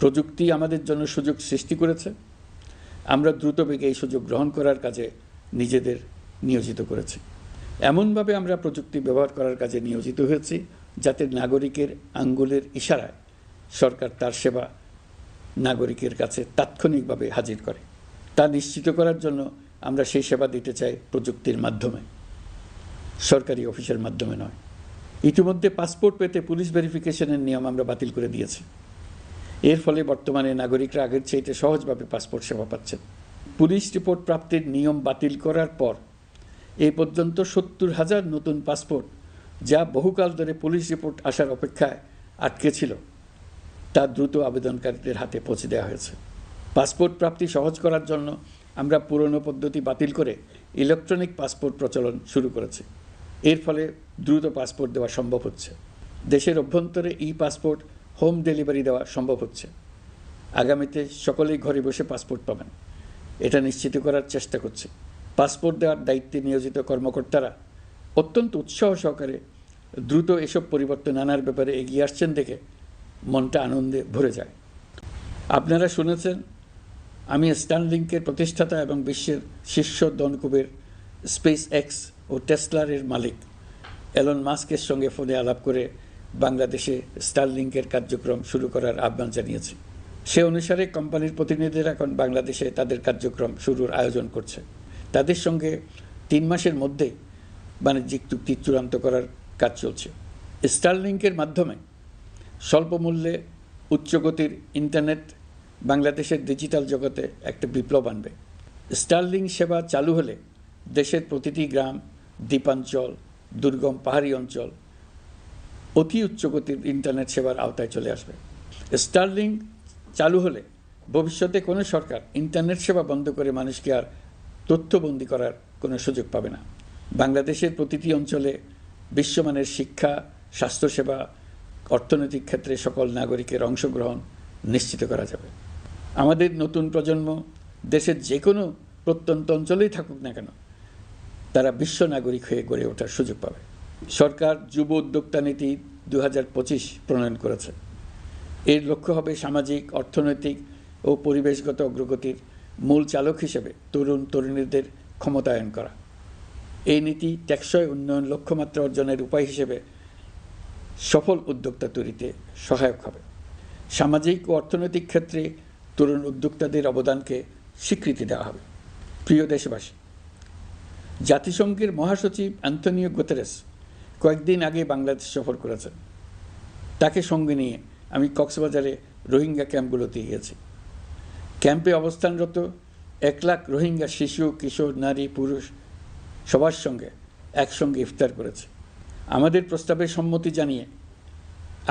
প্রযুক্তি আমাদের জন্য সুযোগ সৃষ্টি করেছে। আমরা দ্রুত বেগে এই সুযোগ গ্রহণ করার কাজে নিজেদের নিয়োজিত করেছি। এমনভাবে আমরা প্রযুক্তি ব্যবহার করার কাজে নিয়োজিত হয়েছি যাতে নাগরিকের আঙ্গুলের ইশারায় সরকার তার সেবা নাগরিকের কাছে তাৎক্ষণিকভাবে হাজির করে। তা নিশ্চিত করার জন্য আমরা সেই সেবা দিতে চাই প্রযুক্তির মাধ্যমে। সরকারি অফিসের মাধ্যমে নয়। ইতিমধ্যে পাসপোর্ট পেতে পুলিশ ভেরিফিকেশনের নিয়ম আমরা বাতিল করে দিয়েছি। এর ফলে বর্তমানে নাগরিকরা আগের চাইতে সহজভাবে পাসপোর্ট সেবা পাচ্ছেন। পুলিশ রিপোর্ট প্রাপ্তির নিয়ম বাতিল করার পর এ পর্যন্ত সত্তর হাজার নতুন পাসপোর্ট যা বহুকাল ধরে পুলিশ রিপোর্ট আসার অপেক্ষায় আটকে ছিল, তা দ্রুত আবেদনকারীদের হাতে পৌঁছে দেওয়া হয়েছে। পাসপোর্ট প্রাপ্তি সহজ করার জন্য আমরা পুরনো পদ্ধতি বাতিল করে ইলেকট্রনিক পাসপোর্ট প্রচলন শুরু করেছি। এর ফলে দ্রুত পাসপোর্ট দেওয়া সম্ভব হচ্ছে। দেশের অভ্যন্তরে ই পাসপোর্ট হোম ডেলিভারি দেওয়া সম্ভব হচ্ছে। আগামীতে সকলেই ঘরে বসে পাসপোর্ট পাবেন। এটা নিশ্চিত করার চেষ্টা করছে। পাসপোর্ট দেওয়ার দায়িত্বে নিয়োজিত কর্মকর্তারা অত্যন্ত উৎসাহ সহকারে দ্রুত এসব পরিবর্তন আনার ব্যাপারে এগিয়ে আসছেন দেখে মনটা আনন্দে ভরে যায়। আপনারা শুনেছেন, আমি স্টানলিংকের প্রতিষ্ঠাতা এবং বিশ্বের শীর্ষ দনকুবের স্পেস এক্স ও টেসলারের মালিক। এলন মাস্কের সঙ্গে ফোনে আলাপ করে বাংলাদেশে স্টারলিংকের কার্যক্রম শুরু করার আহ্বান জানিয়েছে। সে অনুসারে কোম্পানির প্রতিনিধিরা এখন বাংলাদেশে তাদের কার্যক্রম শুরুর আয়োজন করছে। তাদের সঙ্গে তিন মাসের মধ্যে বাণিজ্যিক চুক্তি চূড়ান্ত করার কাজ চলছে। স্টারলিংকের মাধ্যমে স্বল্প মূল্যে উচ্চগতির ইন্টারনেট বাংলাদেশের ডিজিটাল জগতে একটা বিপ্লব আনবে। স্টারলিং সেবা চালু হলে দেশের প্রতিটি গ্রাম, দ্বীপাঞ্চল, দুর্গম পাহাড়ি অঞ্চল অতি উচ্চগতির ইন্টারনেট সেবার আওতায় চলে আসবে। স্টারলিং চালু হলে ভবিষ্যতে কোনো সরকার ইন্টারনেট সেবা বন্ধ করে মানুষকে আর তথ্যবন্দি করার কোনো সুযোগ পাবে না। বাংলাদেশের প্রতিটি অঞ্চলে বিশ্বমানের শিক্ষা, স্বাস্থ্যসেবা, অর্থনৈতিক ক্ষেত্রে সকল নাগরিকের অংশগ্রহণ নিশ্চিত করা যাবে। আমাদের নতুন প্রজন্ম দেশের যে কোনো প্রত্যন্ত অঞ্চলেই থাকুক না কেন, তারা বিশ্ব নাগরিক হয়ে গড়ে ওঠার সুযোগ পাবে। সরকার যুব উদ্যোক্তা নীতি দু হাজার পঁচিশ প্রণয়ন করেছে। এর লক্ষ্য হবে সামাজিক, অর্থনৈতিক ও পরিবেশগত অগ্রগতির মূল চালক হিসেবে তরুণ তরুণীদের ক্ষমতায়ন করা। এই নীতি টেকসই উন্নয়ন লক্ষ্যমাত্রা অর্জনের উপায় হিসেবে সফল উদ্যোক্তা তৈরিতে সহায়ক হবে। সামাজিক ও অর্থনৈতিক ক্ষেত্রে তরুণ উদ্যোক্তাদের অবদানকে স্বীকৃতি দেওয়া হবে। প্রিয় দেশবাসী, জাতিসংঘের মহাসচিব অ্যান্থনিও গুতেরেস কয়েকদিন আগে বাংলাদেশ সফর করেছেন তাকে সঙ্গে নিয়ে আমি কক্সবাজারে রোহিঙ্গা ক্যাম্পগুলোতে গিয়েছি। ক্যাম্পে অবস্থানরত এক লাখ রোহিঙ্গা শিশু, কিশোর, নারী, পুরুষ সবার সঙ্গে একসঙ্গে ইফতার করেছে। আমাদের প্রস্তাবে সম্মতি জানিয়ে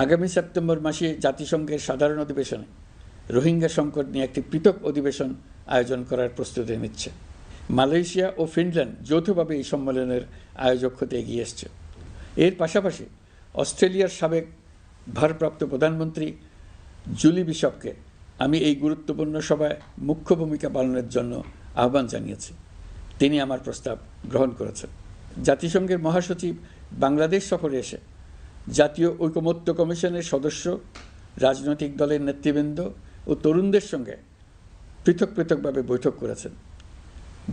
আগামী সেপ্টেম্বর মাসে জাতিসংঘের সাধারণ অধিবেশনে রোহিঙ্গা সংকট নিয়ে একটি পৃথক অধিবেশন আয়োজন করার প্রস্তুতি নিচ্ছে। মালয়েশিয়া ও ফিনল্যান্ড যৌথভাবে এই সম্মেলনের আয়োজক হতে এগিয়ে এসছে। এর পাশাপাশি অস্ট্রেলিয়ার সাবেক ভারপ্রাপ্ত প্রধানমন্ত্রী জুলি বিশপকে আমি এই গুরুত্বপূর্ণ সভায় মুখ্য ভূমিকা পালনের জন্য আহ্বান জানিয়েছি। তিনি আমার প্রস্তাব গ্রহণ করেছেন। জাতিসংঘের মহাসচিব বাংলাদেশ সফরে এসে জাতীয় ঐকমত্য কমিশনের সদস্য, রাজনৈতিক দলের নেতৃবৃন্দ ও তরুণদের সঙ্গে পৃথক পৃথকভাবে বৈঠক করেছেন।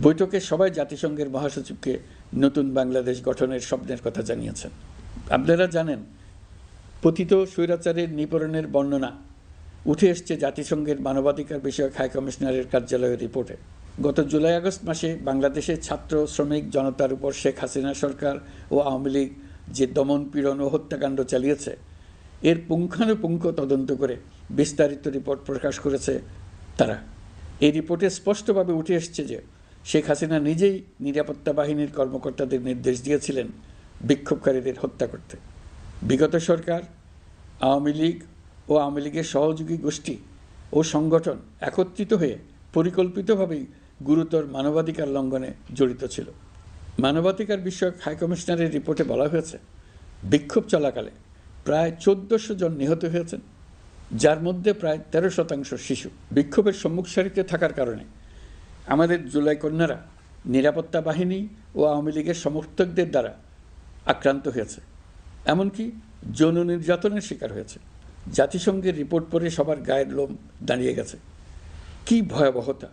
বৈঠকে সবাই জাতিসংঘের মহাসচিবকে নতুন বাংলাদেশ গঠনের স্বপ্নের কথা জানিয়েছেন। আপনারা জানেন, পতিত স্বৈরাচারের নিপরণের বর্ণনা উঠে এসছে জাতিসংঘের মানবাধিকার বিষয়ক হাই কমিশনারের কার্যালয়ের রিপোর্টে। গত জুলাই আগস্ট মাসে বাংলাদেশের ছাত্র, শ্রমিক, জনতার উপর শেখ হাসিনা সরকার ও আওয়ামী লীগ যে দমন পীড়ন ও হত্যাকাণ্ড চালিয়েছে, এর পুঙ্খানুপুঙ্খ তদন্ত করে বিস্তারিত রিপোর্ট প্রকাশ করেছে তারা। এই রিপোর্টে স্পষ্টভাবে উঠে এসছে যে শেখ হাসিনা নিজেই নিরাপত্তা বাহিনীর কর্মকর্তাদের নির্দেশ দিয়েছিলেন বিক্ষোভকারীদের হত্যা করতে। বিগত সরকার, আওয়ামী লীগ ও আওয়ামী লীগের সহযোগী গোষ্ঠী ও সংগঠন একত্রিত হয়ে পরিকল্পিতভাবেই গুরুতর মানবাধিকার লঙ্ঘনে জড়িত ছিল। মানবাধিকার বিষয়ক হাইকমিশনারের রিপোর্টে বলা হয়েছে, বিক্ষোভ চলাকালে প্রায় চোদ্দশো জন নিহত হয়েছেন, যার মধ্যে প্রায় তেরো শতাংশ শিশু। বিক্ষোভের সম্মুখ সারিতে থাকার কারণে আমাদের জুলাই কন্যারা নিরাপত্তা বাহিনী ও আওয়ামী লীগের সমর্থকদের দ্বারা আক্রান্ত হয়েছে। এমনকি যৌন নির্যাতনের শিকার হয়েছে। জাতিসংঘের রিপোর্ট পড়ে সবার গায়ের লোম দাঁড়িয়ে গেছে। কি ভয়াবহতা!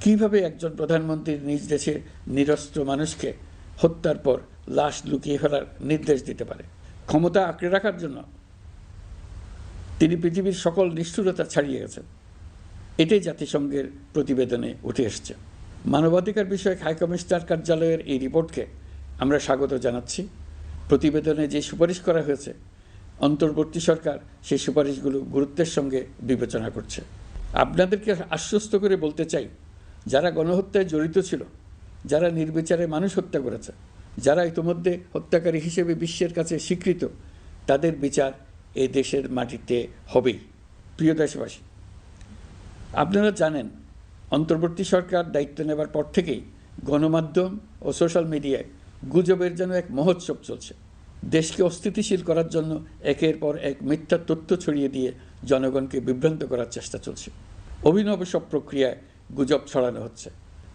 কীভাবে একজন প্রধানমন্ত্রী নিজ দেশের নিরস্ত্র মানুষকে হত্যার পর লাশ লুকিয়ে ফেলার নির্দেশ দিতে পারে? ক্ষমতা আঁকড়ে রাখার জন্য তিনি পৃথিবীর সকল নিষ্ঠুরতা ছাড়িয়ে গেছেন। এটাই জাতিসংঘের প্রতিবেদনে উঠে এসছে। মানবাধিকার বিষয়ক হাইকমিশনার কার্যালয়ের এই রিপোর্টকে আমরা স্বাগত জানাচ্ছি। প্রতিবেদনে যে সুপারিশ করা হয়েছে, অন্তর্বর্তী সরকার সেই সুপারিশগুলো গুরুত্বের সঙ্গে বিবেচনা করছে। আপনাদেরকে আশ্বস্ত করে বলতে চাই, যারা গণহত্যায় জড়িত ছিল, যারা নির্বিচারে মানুষ হত্যা করেছে, যারা ইতিমধ্যে হত্যাকারী হিসেবে বিশ্বের কাছে স্বীকৃত, তাদের বিচার এ দেশের মাটিতে হবেই। প্রিয় দেশবাসী আপনারা জানেন, অন্তর্বর্তী সরকার দায়িত্ব নেবার পর থেকেই গণমাধ্যম ও সোশ্যাল মিডিয়ায় গুজবের যেন এক মহোৎসব চলছে। দেশকে অস্থিতিশীল করার জন্য একের পর এক মিথ্যা তথ্য ছড়িয়ে দিয়ে জনগণকে বিভ্রান্ত করার চেষ্টা চলছে। অভিনব সব প্রক্রিয়ায় গুজব ছড়ানো হচ্ছে।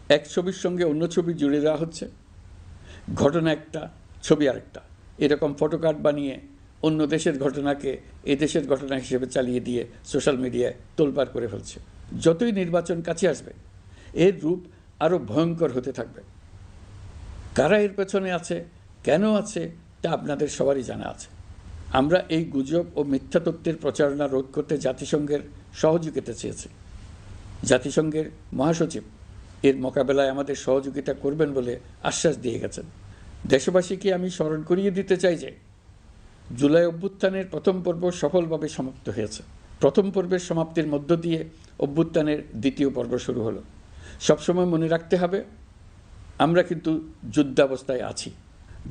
এক ছবির সঙ্গে অন্য ছবি জুড়ে দেওয়া হচ্ছে। ঘটনা একটা, ছবি আরেকটা। এরকম ফটোকার্ড বানিয়ে অন্য দেশের ঘটনাকে এ দেশের ঘটনা হিসেবে চালিয়ে দিয়ে সোশ্যাল মিডিয়ায় তোলপাড় করে ফেলছে। যতই নির্বাচন কাছে আসবে, এর রূপ আরও ভয়ঙ্কর হতে থাকবে। কারা এর পেছনে আছে, কেন আছে, তা আপনাদের সবারই জানা আছে। আমরা এই গুজব ও মিথ্যা তত্ত্বের প্রচারণা রোধ করতে জাতিসংঘের সহযোগিতা চেয়েছি। জাতিসংঘের মহাসচিব এর মোকাবেলায় আমাদের সহযোগিতা করবেন বলে আশ্বাস দিয়ে গেছেন। দেশবাসীকে আমি স্মরণ করিয়ে দিতে চাই যে, জুলাই অভ্যুত্থানের প্রথম পর্ব সফলভাবে সমাপ্ত হয়েছে। প্রথম পর্বের সমাপ্তির মধ্য দিয়ে অভ্যুত্থানের দ্বিতীয় পর্ব শুরু হলো। সবসময় মনে রাখতে হবে, আমরা কিন্তু যুদ্ধাবস্থায় আছি।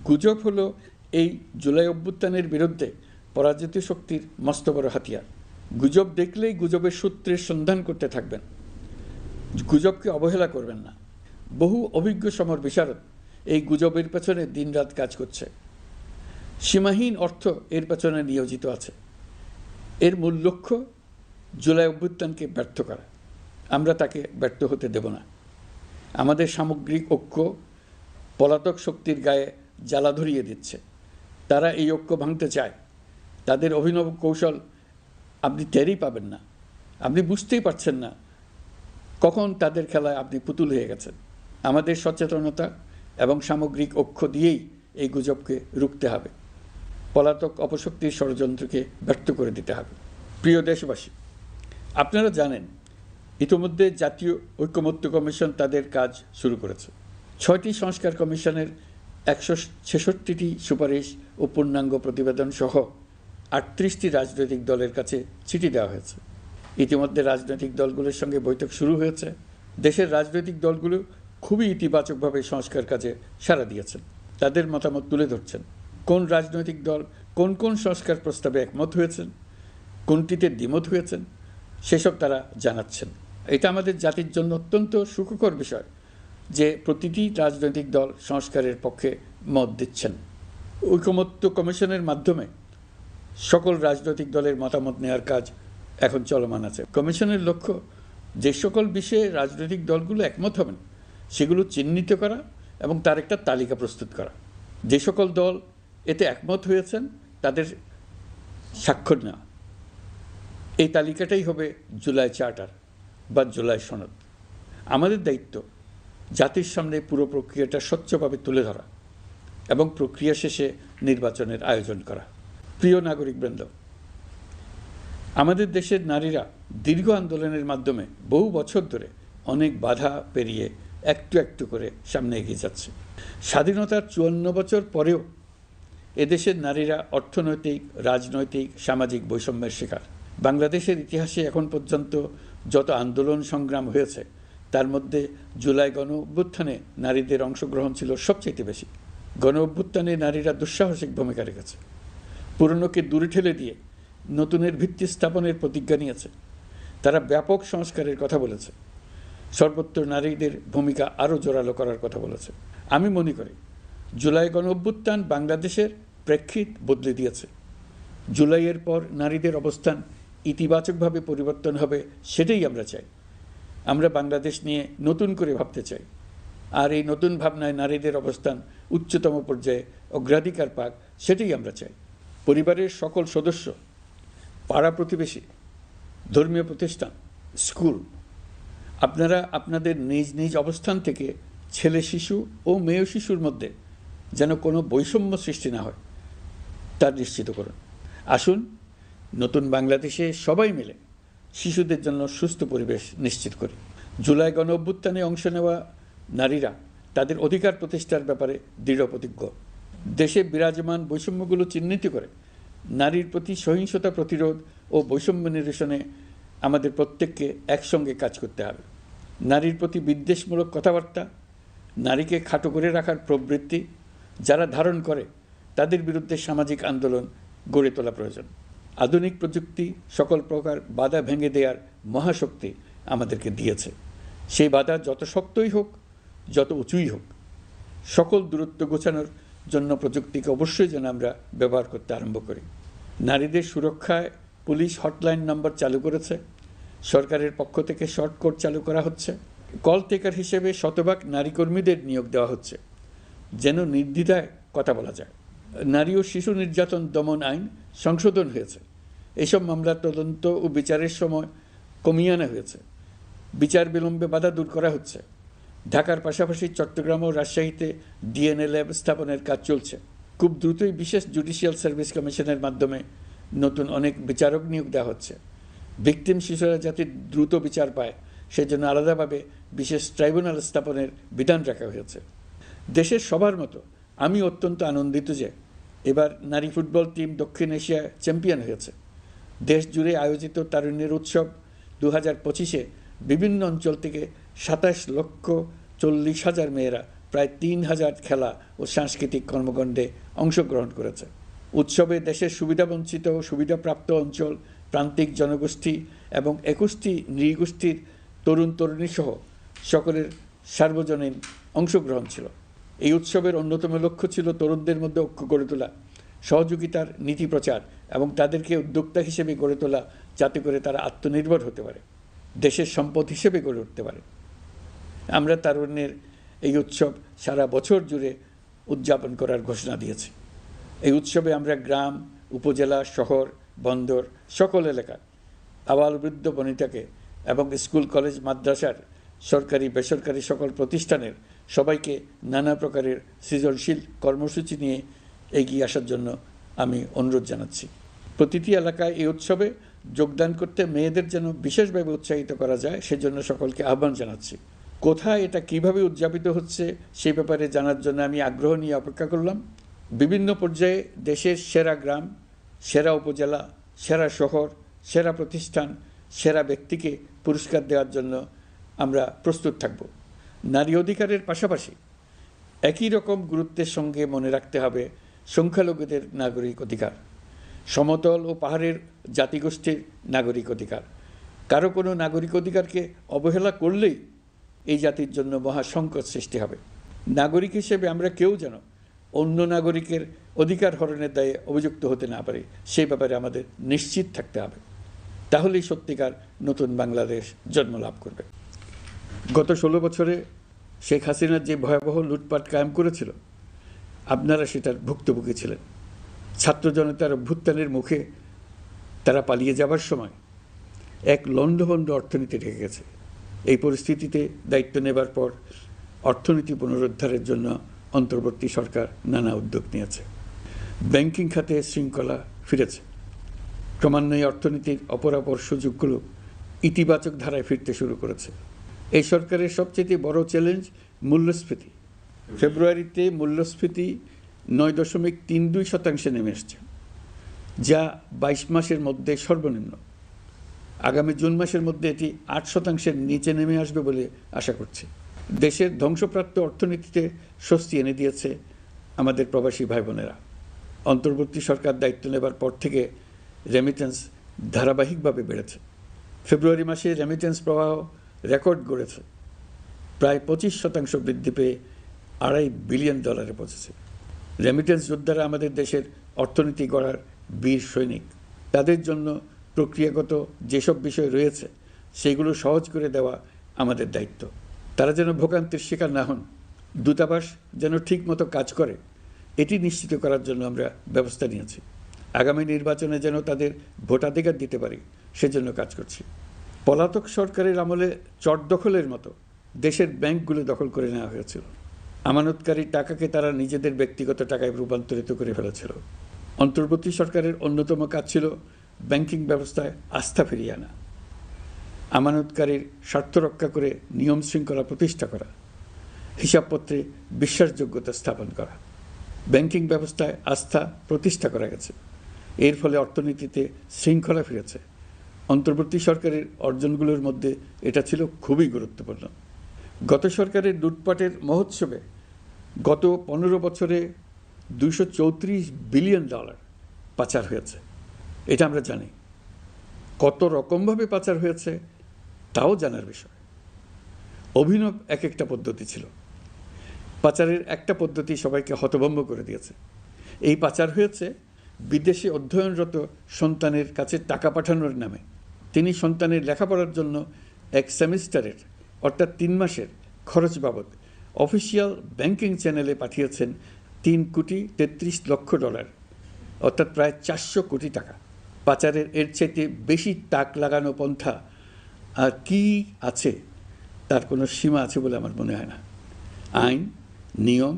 গুজব হলো এই জুলাই অভ্যুত্থানের বিরুদ্ধে পরাজিত শক্তির মস্ত বড় হাতিয়ার। গুজব দেখলেই গুজবের সূত্রের সন্ধান করতে থাকবেন। গুজবকে অবহেলা করবেন না। বহু অভিজ্ঞ সমর বিশারদ এই গুজবের পেছনে দিনরাত কাজ করছে। সীমাহীন অর্থ এর পেছনে নিয়োজিত আছে। এর মূল লক্ষ্য জুলাই অভ্যুত্থানকে ব্যর্থ করা। আমরা তাকে ব্যর্থ হতে দেব না। আমাদের সামগ্রিক ঐক্য পলাতক শক্তির গায়ে জ্বালা ধরিয়ে দিচ্ছে। তারা এই ঐক্য ভাঙতে চায়। তাদের অভিনব কৌশল আপনি টেরই পাবেন না। আপনি বুঝতেই পারছেন না কখন তাদের খেলায় আপনি পুতুল হয়ে গেছেন। আমাদের সচেতনতা এবং সামগ্রিক ঐক্য দিয়েই এই গুজবকে রুখতে হবে। পলাতক অপশক্তির ষড়যন্ত্রকে ব্যর্থ করে দিতে হবে। প্রিয় দেশবাসী, আপনারা জানেন, ইতিমধ্যে জাতীয় ঐক্যমত্য কমিশন তাদের কাজ শুরু করেছে। ছয়টি সংস্কার কমিশনের একশো ছেষট্টিটি সুপারিশ ও পূর্ণাঙ্গ প্রতিবেদন সহ আটত্রিশটি রাজনৈতিক দলের কাছে চিঠি দেওয়া হয়েছে। ইতিমধ্যে রাজনৈতিক দলগুলোর সঙ্গে বৈঠক শুরু হয়েছে। দেশের রাজনৈতিক দলগুলো খুবই ইতিবাচকভাবে সংস্কার কাজে সাড়া দিয়েছেন। তাদের মতামত তুলে ধরছেন। কোন রাজনৈতিক দল কোন কোন সংস্কার প্রস্তাবে একমত হয়েছেন? কোনটিতে দ্বিমত হয়েছেন? সেসব তারা জানাচ্ছেন। এটা আমাদের জাতির জন্য অত্যন্ত সুখকর বিষয় যে প্রতিটি রাজনৈতিক দল সংস্কারের পক্ষে মত দিচ্ছেন। ঐকমত্য কমিশনের মাধ্যমে সকল রাজনৈতিক দলের মতামত নেওয়ার কাজ এখন চলমান আছে। কমিশনের লক্ষ্য যে সকল বিষয়ে রাজনৈতিক দলগুলো একমত হবেন, সেগুলো চিহ্নিত করা এবং তার একটা তালিকা প্রস্তুত করা। যে সকল দল এতে একমত হয়েছেন, তাদের স্বাক্ষর নেওয়া। এই তালিকাটাই হবে জুলাই চার্টার বা জুলাই সনদ। আমাদের দায়িত্ব জাতির সামনে পুরো প্রক্রিয়াটা স্বচ্ছভাবে তুলে ধরা এবং প্রক্রিয়া শেষে নির্বাচনের আয়োজন করা। প্রিয় নাগরিকবৃন্দ, আমাদের দেশের নারীরা দীর্ঘ আন্দোলনের মাধ্যমে বহু বছর ধরে অনেক বাধা পেরিয়ে একটু একটু করে সামনে এগিয়ে যাচ্ছে। স্বাধীনতার চুয়ান্ন বছর পরেও এদেশের নারীরা অর্থনৈতিক, রাজনৈতিক, সামাজিক বৈষম্যের শিকার। বাংলাদেশের ইতিহাসে এখন পর্যন্ত যত আন্দোলন সংগ্রাম হয়েছে, তার মধ্যে জুলাই গণ অভ্যুত্থানে নারীদের অংশগ্রহণ ছিল সবচেয়ে বেশি। গণ অভ্যুত্থানে নারীরা দুঃসাহসিক ভূমিকা রেখেছে। পুরনোকে দূরে ঠেলে দিয়ে নতুনের ভিত্তি স্থাপনের প্রতিজ্ঞা নিয়েছে। তারা ব্যাপক সংস্কারের কথা বলেছে। সর্বত্র নারীদের ভূমিকা আরও জোরালো করার কথা বলেছে। আমি মনে করি জুলাই গণ অভ্যুত্থান বাংলাদেশের প্রেক্ষিত বদলে দিয়েছে। জুলাইয়ের পর নারীদের অবস্থান ইতিবাচকভাবে পরিবর্তন হবে সেটাই আমরা চাই। আমরা বাংলাদেশ নিয়ে নতুন করে ভাবতে চাই। আর এই নতুন ভাবনায় নারীদের অবস্থান উচ্চতম পর্যায়ে অগ্রাধিকার পাক সেটাই আমরা চাই। পরিবারের সকল সদস্য, পাড়া প্রতিবেশী, ধর্মীয় প্রতিষ্ঠান, স্কুল, আপনারা আপনাদের নিজ নিজ অবস্থান থেকে ছেলে শিশু ও মেয়ে শিশুর মধ্যে যেন কোনো বৈষম্য সৃষ্টি না হয়, তা নিশ্চিত করুন। আসুন, নতুন বাংলাদেশে সবাই মিলে শিশুদের জন্য সুস্থ পরিবেশ নিশ্চিত করি। জুলাই গণ অভ্যুত্থানে অংশ নেওয়া নারীরা তাদের অধিকার প্রতিষ্ঠার ব্যাপারে দৃঢ় প্রতিজ্ঞ। দেশে বিরাজমান বৈষম্যগুলো চিহ্নিত করে নারীর প্রতি সহিংসতা প্রতিরোধ ও বৈষম্য নিরসনে আমাদের প্রত্যেককে একসঙ্গে কাজ করতে হবে। নারীর প্রতি বিদ্বেষমূলক কথাবার্তা, নারীকে খাটো করে রাখার প্রবৃত্তি যারা ধারণ করে, তাদের বিরুদ্ধে সামাজিক আন্দোলন গড়ে তোলা প্রয়োজন। আধুনিক প্রযুক্তি সকল প্রকার বাধা ভেঙে দেওয়ার মহাশক্তি আমাদেরকে দিয়েছে। সেই বাধা যত শক্তই হোক, যত উঁচুই হোক, সকল দূরত্ব গোছানোর জন্য প্রযুক্তিকে অবশ্যই যেন আমরা ব্যবহার করতে আরম্ভ করি। নারীদের সুরক্ষায় পুলিশ হটলাইন নম্বর চালু করেছে। সরকারের পক্ষ থেকে শর্ট কোড চালু করা হচ্ছে। কল টেকার হিসেবে শতভাগ নারী কর্মীদের নিয়োগ দেওয়া হচ্ছে। যেন নির্দ্বিধায় কথা বলা যায়। নারী ও শিশু নির্যাতন দমন আইন সংশোধন হয়েছে। এসব মামলার তদন্ত ও বিচারের সময় কমিয়ে আনা হয়েছে। বিচার বিলম্বে বাধা দূর করা হচ্ছে। ঢাকার পাশাপাশি চট্টগ্রাম ও রাজশাহীতে ডিএনএ ল্যাব স্থাপনের কাজ চলছে। খুব দ্রুতই বিশেষ জুডিশিয়াল সার্ভিস কমিশনের মাধ্যমে নতুন অনেক বিচারক নিয়োগ দেওয়া হচ্ছে। ভিকটিম শিশুরা যাতে দ্রুত বিচার পায়, সেজন্য আলাদাভাবে বিশেষ ট্রাইব্যুনাল স্থাপনের বিধান রাখা হয়েছে। দেশের সবার মতো। আমি অত্যন্ত আনন্দিত যে এবার নারী ফুটবল টিম দক্ষিণ এশিয়া চ্যাম্পিয়ন হয়েছে। দেশ জুড়ে আয়োজিত তারুণ্যের উৎসব দু হাজার পঁচিশে বিভিন্ন অঞ্চল থেকে সাতাশ লক্ষ চল্লিশ হাজার মেয়েরা প্রায় তিন হাজার খেলা ও সাংস্কৃতিক কর্মকাণ্ডে অংশগ্রহণ করেছে। উৎসবে দেশের সুবিধাবঞ্চিত ও সুবিধাপ্রাপ্ত অঞ্চল, প্রান্তিক জনগোষ্ঠী এবং একুশটি নৃগোষ্ঠীর তরুণ তরুণী সহ সকলের সার্বজনীন অংশগ্রহণ ছিল। এই উৎসবের অন্যতম লক্ষ্য ছিল তরুণদের মধ্যে ঐক্য গড়ে তোলা, সহযোগিতার নীতি প্রচার এবং তাদেরকে উদ্যোক্তা হিসেবে গড়ে তোলা যাতে করে তারা আত্মনির্ভর হতে পারে, দেশের সম্পদ হিসেবে গড়ে উঠতে পারে। আমরা তারুণ্যের এই উৎসব সারা বছর জুড়ে উদযাপন করার ঘোষণা দিয়েছি। এই উৎসবে আমরা গ্রাম, উপজেলা, শহর, বন্দর, সকল এলাকার আবাল বৃদ্ধ বনিতাকে এবং স্কুল, কলেজ, মাদ্রাসার সরকারি, বেসরকারি সকল প্রতিষ্ঠানের সবাইকে নানা প্রকারের সৃজনশীল কর্মসূচি নিয়ে এগিয়ে আসার জন্য আমি অনুরোধ জানাচ্ছি। প্রতিটি এলাকায় এই উৎসবে যোগদান করতে মেয়েদের যেন বিশেষভাবে উৎসাহিত করা যায়, সেজন্য সকলকে আহ্বান জানাচ্ছি। কোথায় এটা কীভাবে উদযাপিত হচ্ছে, সেই ব্যাপারে জানার জন্য আমি আগ্রহ নিয়ে অপেক্ষা করলাম। বিভিন্ন পর্যায়ে দেশের সেরা গ্রাম, সেরা উপজেলা, সেরা শহর, সেরা প্রতিষ্ঠান, সেরা ব্যক্তিকে পুরস্কার দেওয়ার জন্য আমরা প্রস্তুত থাকব। নারী অধিকারের পাশাপাশি একই রকম গুরুত্বের সঙ্গে মনে রাখতে হবে সংখ্যালঘুদের নাগরিক অধিকার, সমতল ও পাহাড়ের জাতিগোষ্ঠীর নাগরিক অধিকার। কারও কোনো নাগরিক অধিকারকে অবহেলা করলেই এই জাতির জন্য মহা সংকট সৃষ্টি হবে। নাগরিক হিসেবে আমরা কেউ যেন অন্য নাগরিকের অধিকার হরণের দায়ে অভিযুক্ত হতে না পারি, সেই ব্যাপারে আমাদের নিশ্চিত থাকতে হবে। তাহলেই সত্যিকার নতুন বাংলাদেশ জন্ম লাভ করবে। গত ষোলো বছরে শেখ হাসিনার যে ভয়াবহ লুটপাট কায়েম করেছিল, আপনারা সেটার ভুক্তভোগী ছিলেন। ছাত্র জনতার অভ্যুত্থানের মুখে তারা পালিয়ে যাবার সময় এক লণ্ডভণ্ড অর্থনীতি ঢেকে গেছে। এই পরিস্থিতিতে দায়িত্ব নেবার পর অর্থনীতি পুনরুদ্ধারের জন্য অন্তর্বর্তী সরকার নানা উদ্যোগ নিয়েছে। ব্যাংকিং খাতে শৃঙ্খলা ফিরেছে। ক্রমান্বয়ে অর্থনীতির অপরাপর সুযোগগুলো ইতিবাচক ধারায় ফিরতে শুরু করেছে। এই সরকারের সবচেয়ে বড় চ্যালেঞ্জ মূল্যস্ফীতি। ফেব্রুয়ারিতে মূল্যস্ফীতি নয় দশমিক তিন দুই শতাংশে নেমে এসছে, যা বাইশ মাসের মধ্যে সর্বনিম্ন। আগামী জুন মাসের মধ্যে এটি আট শতাংশের নিচে নেমে আসবে বলে আশা করছি। দেশের ধ্বংসপ্রাপ্ত অর্থনীতিতে স্বস্তি এনে দিয়েছে আমাদের প্রবাসী ভাই বোনেরা অন্তর্বর্তী সরকার দায়িত্ব নেবার পর থেকে রেমিটেন্স ধারাবাহিকভাবে বেড়েছে। ফেব্রুয়ারি মাসে রেমিটেন্স প্রবাহ রেকর্ড গড়েছে প্রায় পঁচিশ শতাংশ বৃদ্ধি পেয়ে আড়াই বিলিয়ন ডলারে পৌঁছেছে। রেমিটেন্স যোদ্ধারা আমাদের দেশের অর্থনীতি গড়ার বীর সৈনিক। তাদের জন্য প্রক্রিয়াগত যেসব বিষয় রয়েছে, সেগুলো সহজ করে দেওয়া আমাদের দায়িত্ব। তারা যেন ভোগান্তির শিকার না হন, দূতাবাস যেন ঠিকমতো কাজ করে, এটি নিশ্চিত করার জন্য আমরা ব্যবস্থা নিয়েছি। আগামী নির্বাচনে যেন তাদের ভোটাধিকার দিতে পারি, সেজন্য কাজ করছি। পলাতক সরকারের আমলে চট দখলের মতো দেশের ব্যাংকগুলো দখল করে নেওয়া হয়েছিল। আমানতকারী টাকাকে তারা নিজেদের ব্যক্তিগত টাকায় রূপান্তরিত করে ফেলেছিল। অন্তর্বর্তী সরকারের অন্যতম কাজ ছিল ব্যাংকিং ব্যবস্থায় আস্থা ফিরিয়ে আনা। আমানতকারীর স্বার্থ রক্ষা করে নিয়ম শৃঙ্খলা প্রতিষ্ঠা করা, হিসাবপত্রে বিশ্বাসযোগ্যতা স্থাপন করা, ব্যাংকিং ব্যবস্থায় আস্থা প্রতিষ্ঠা করা গেছে। এর ফলে অর্থনীতিতে শৃঙ্খলা ফিরেছে। অন্তর্বর্তী সরকারের অর্জনগুলোর মধ্যে এটা ছিল খুবই গুরুত্বপূর্ণ। গত সরকারের লুটপাটের মহোৎসবে গত পনেরো বছরে দুশো চৌত্রিশ বিলিয়ন ডলার পাচার হয়েছে। এটা আমরা জানি। কত রকমভাবে পাচার হয়েছে তাও জানার বিষয়। অভিনব এক একটা পদ্ধতি ছিল। পাচারের একটা পদ্ধতি সবাইকে হতভম্ব করে দিয়েছে। এই পাচার হয়েছে বিদেশে অধ্যয়নরত সন্তানের কাছে টাকা পাঠানোর নামে। তিনি সন্তানের লেখাপড়ার জন্য এক সেমিস্টারের, অর্থাৎ তিন মাসের, খরচ বাবদ অফিসিয়াল ব্যাংকিং চ্যানেলে পাঠিয়েছেন তিন কোটি তেত্রিশ লক্ষ ডলার, অর্থাৎ প্রায় চারশো কোটি টাকা। পাচারের এর চাইতে বেশি তাক লাগানো পন্থা আর কি আছে, তার কোনো সীমা আছে বলে আমার মনে হয় না। আইন, নিয়ম,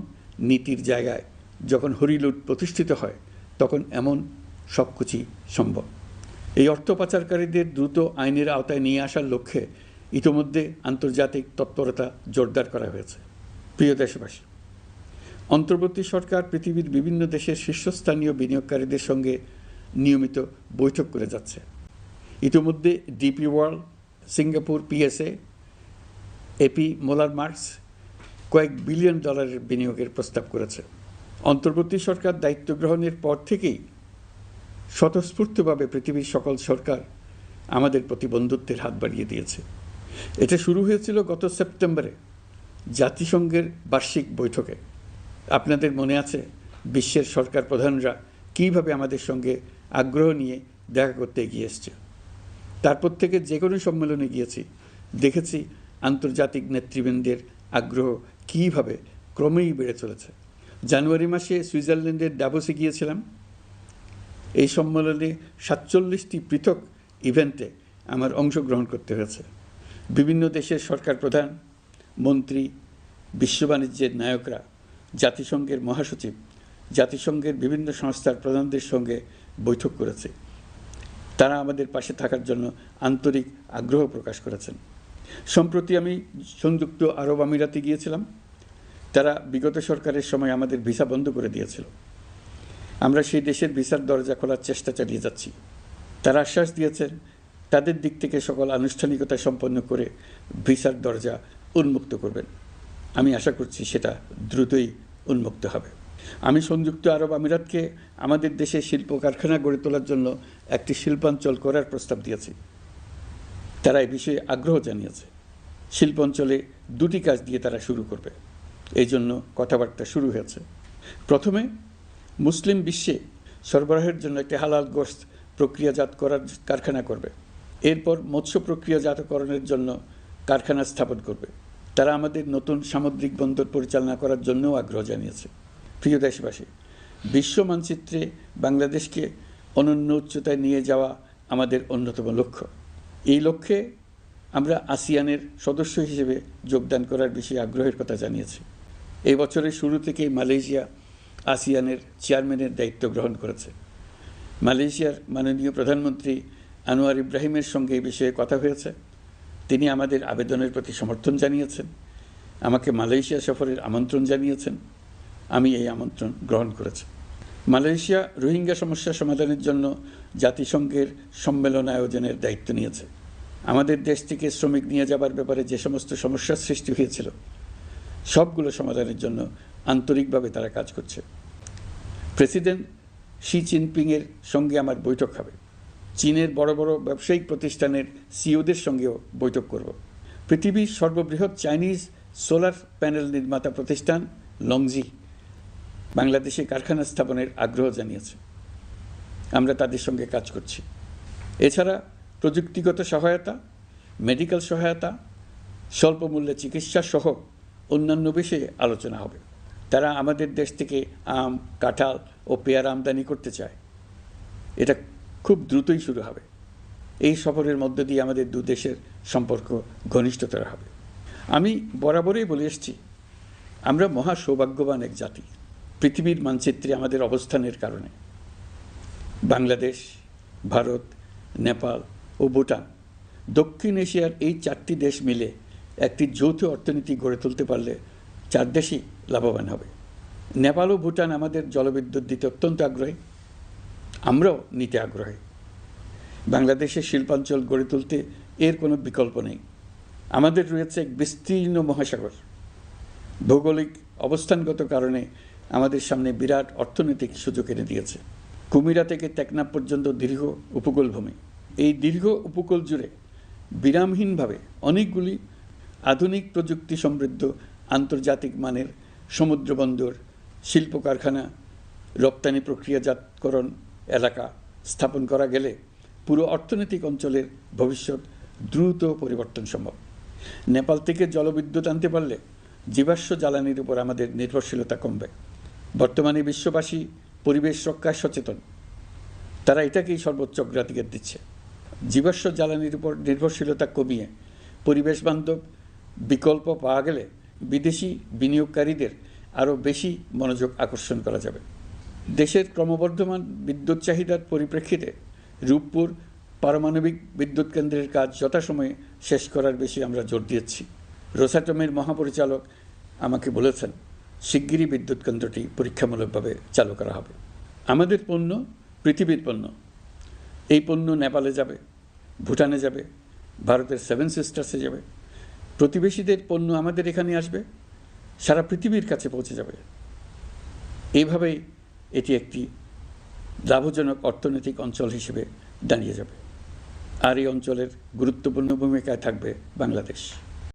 নীতির জায়গায় যখন হরিলুট প্রতিষ্ঠিত হয়, তখন এমন সব কিছুই সম্ভব। এই অর্থ পাচারকারীদের দ্রুত আইনের আওতায় নিয়ে আসার লক্ষ্যে ইতোমধ্যে আন্তর্জাতিক তৎপরতা জোরদার করা হয়েছে। প্রিয় দেশবাসী, অন্তর্বর্তী সরকার পৃথিবীর বিভিন্ন দেশের শীর্ষস্থানীয় বিনিয়োগকারীদের সঙ্গে নিয়মিত বৈঠক করে যাচ্ছে। ইতিমধ্যে DP world, Singapore PSA, AP, Moller Maersk কয়েক বিলিয়ন ডলারের বিনিয়োগের প্রস্তাব করেছে। অন্তর্বর্তী সরকার দায়িত্ব গ্রহণের পর থেকেই স্বতঃস্ফূর্তভাবে পৃথিবীর সকল সরকার আমাদের প্রতি বন্ধুত্বের হাত বাড়িয়ে দিয়েছে। এটা শুরু হয়েছিল গত সেপ্টেম্বরে জাতিসংঘের বার্ষিক বৈঠকে। আপনাদের মনে আছে বিশ্বের সরকার প্রধানরা কীভাবে আমাদের সঙ্গে আগ্রহ নিয়ে দেখা করতে এগিয়ে এসছে? তারপর থেকে যে কোনো সম্মেলনে গিয়েছি, দেখেছি আন্তর্জাতিক নেতৃবৃন্দের আগ্রহ কীভাবে ক্রমেই বেড়ে চলেছে। জানুয়ারি মাসে সুইজারল্যান্ডের ডাবোসে গিয়েছিলাম। এই সম্মেলনে সাতচল্লিশটি পৃথক ইভেন্টে আমার অংশগ্রহণ করতে হয়েছে। বিভিন্ন দেশের সরকার প্রধান, মন্ত্রী, বিশ্ব বাণিজ্যের নায়করা, জাতিসংঘের মহাসচিব, জাতিসংঘের বিভিন্ন সংস্থার প্রধানদের সঙ্গে বৈঠক করেছে। তারা আমাদের পাশে থাকার জন্য আন্তরিক আগ্রহ প্রকাশ করেছেন। সম্প্রতি আমি সংযুক্ত আরব আমিরাতে গিয়েছিলাম। তারা বিগত সরকারের সময় আমাদের ভিসা বন্ধ করে দিয়েছিল। আমরা সেই দেশের ভিসার দরজা খোলার চেষ্টা চালিয়ে যাচ্ছি। তারা আশ্বাস দিয়েছেন, তাদের দিক থেকে সকল আনুষ্ঠানিকতা সম্পন্ন করে ভিসার দরজা উন্মুক্ত করবেন। আমি আশা করছি সেটা দ্রুতই উন্মুক্ত হবে। আমি সংযুক্ত আরব আমিরাতকে আমাদের দেশে শিল্প কারখানা গড়ে তোলার জন্য একটি শিল্পাঞ্চল করার প্রস্তাব দিয়েছি। তারা এই বিষয়ে আগ্রহ জানিয়েছে। শিল্পাঞ্চলে দুটি কাজ দিয়ে তারা শুরু করবে। এই জন্য কথাবার্তা শুরু হয়েছে। প্রথমে মুসলিম বিশ্বে সরবরাহের জন্য একটি হালাল গোস্ত প্রক্রিয়াজাত করার কারখানা করবে। এরপর মৎস্য প্রক্রিয়াজাতকরণের জন্য কারখানা স্থাপন করবে। তারা আমাদের নতুন সামুদ্রিক বন্দর পরিচালনা করার জন্যও আগ্রহ জানিয়েছে। প্রিয় দেশবাসী, বিশ্ব মানচিত্রে বাংলাদেশকে অনন্য উচ্চতায় নিয়ে যাওয়া আমাদের অন্যতম লক্ষ্য। এই লক্ষ্যে আমরা আসিয়ানের সদস্য হিসেবে যোগদান করার বিষয়ে আগ্রহের কথা জানিয়েছি। এই বছরের শুরু থেকেই মালয়েশিয়া আসিয়ানের চেয়ারম্যানের দায়িত্ব গ্রহণ করেছে। মালয়েশিয়ার মাননীয় প্রধানমন্ত্রী আনোয়ার ইব্রাহিমের সঙ্গে এই বিষয়ে কথা হয়েছে। তিনি আমাদের আবেদনের প্রতি সমর্থন জানিয়েছেন। আমাকে মালয়েশিয়া সফরের আমন্ত্রণ জানিয়েছেন। আমি এই আমন্ত্রণ গ্রহণ করেছি। মালয়েশিয়া রোহিঙ্গা সমস্যা সমাধানের জন্য জাতিসংঘের সম্মেলন আয়োজনের দায়িত্ব নিয়েছে। আমাদের দেশ থেকে শ্রমিক নিয়ে যাবার ব্যাপারে যে সমস্ত সমস্যার সৃষ্টি হয়েছিল, সবগুলো সমাধানের জন্য আন্তরিকভাবে তারা কাজ করছে। প্রেসিডেন্ট শি জিনপিংয়ের সঙ্গে আমার বৈঠক হবে। চীনের বড় বড় ব্যবসায়িক প্রতিষ্ঠানের সিওদের সঙ্গেও বৈঠক করব। পৃথিবীর সর্ববৃহৎ চাইনিজ সোলার প্যানেল নির্মাতা প্রতিষ্ঠান লংজি বাংলাদেশে কারখানা স্থাপনের আগ্রহ জানিয়েছে। আমরা তাদের সঙ্গে কাজ করছি। এছাড়া প্রযুক্তিগত সহায়তা, মেডিকেল সহায়তা, স্বল্প মূল্যে চিকিৎসা সহ অন্যান্য বিষয়ে আলোচনা হবে। তারা আমাদের দেশ থেকে আম, কাঁঠাল ও পেয়ারা আমদানি করতে চায়। এটা খুব দ্রুতই শুরু হবে। এই সফরের মধ্য দিয়ে আমাদের দু দেশের সম্পর্ক ঘনিষ্ঠতর হবে। আমি বরাবরই বলে এসেছি, আমরা মহা সৌভাগ্যবান এক জাতি। পৃথিবীর মানচিত্রে আমাদের অবস্থানের কারণে। বাংলাদেশ, ভারত, নেপাল ও ভুটান দক্ষিণ এশিয়ার এই চারটি দেশ মিলে একটি যৌথ অর্থনীতি গড়ে তুলতে পারলে চার দেশই লাভবান হবে। নেপাল ও ভুটান আমাদের জলবিদ্যুৎ দিতে অত্যন্ত আগ্রহী। আমরাও নিতে আগ্রহী। বাংলাদেশের শিল্পাঞ্চল গড়ে তুলতে এর কোনো বিকল্প নেই। আমাদের রয়েছে এক বিস্তীর্ণ মহাসাগর। ভৌগোলিক অবস্থানগত কারণে আমাদের সামনে বিরাট অর্থনৈতিক সুযোগ এনে দিয়েছে। কুমিরা থেকে টেকনাফ পর্যন্ত দীর্ঘ উপকূলভূমি। এই দীর্ঘ উপকূল জুড়ে বিরামহীনভাবে অনেকগুলি আধুনিক প্রযুক্তি সমৃদ্ধ আন্তর্জাতিক মানের সমুদ্র বন্দর শিল্প কারখানা রপ্তানি প্রক্রিয়াজাতকরণ এলাকা স্থাপন করা গেলে পুরো অর্থনৈতিক অঞ্চলের ভবিষ্যৎ দ্রুত পরিবর্তন সম্ভব। নেপাল থেকে জলবিদ্যুৎ আনতে পারলে জীবাশ্ম জ্বালানির উপর আমাদের নির্ভরশীলতা কমবে। বর্তমানে বিশ্ববাসী পরিবেশ রক্ষায় সচেতন। তারা এটাকেই সর্বোচ্চ অগ্রাধিকার দিচ্ছে। জীবাশ্ম জ্বালানির উপর নির্ভরশীলতা কমিয়ে পরিবেশ বান্ধব বিকল্প পাওয়া গেলে বিদেশি বিনিয়োগকারীদের আরও বেশি মনোযোগ আকর্ষণ করা যাবে। দেশের ক্রমবর্ধমান বিদ্যুৎ চাহিদার পরিপ্রেক্ষিতে রূপপুর পারমাণবিক বিদ্যুৎ কেন্দ্রের কাজ যথাসময়ে শেষ করার বেশি আমরা জোর দিয়েছি। রোসাটমের মহাপরিচালক আমাকে বলেছেন, শিগগিরই বিদ্যুৎ কেন্দ্রটি পরীক্ষামূলকভাবে চালু করা হবে। আমাদের পণ্য পৃথিবীর পণ্য। এই পণ্য নেপালে যাবে, ভুটানে যাবে, ভারতের সেভেন সিস্টার্সে যাবে। প্রতিবেশীদের পণ্য আমাদের এখানে আসবে, সারা পৃথিবীর কাছে পৌঁছে যাবে। এইভাবেই এটি একটি লাভজনক অর্থনৈতিক অঞ্চল হিসেবে দাঁড়িয়ে যাবে। আর এই অঞ্চলের গুরুত্বপূর্ণ ভূমিকায় থাকবে বাংলাদেশ।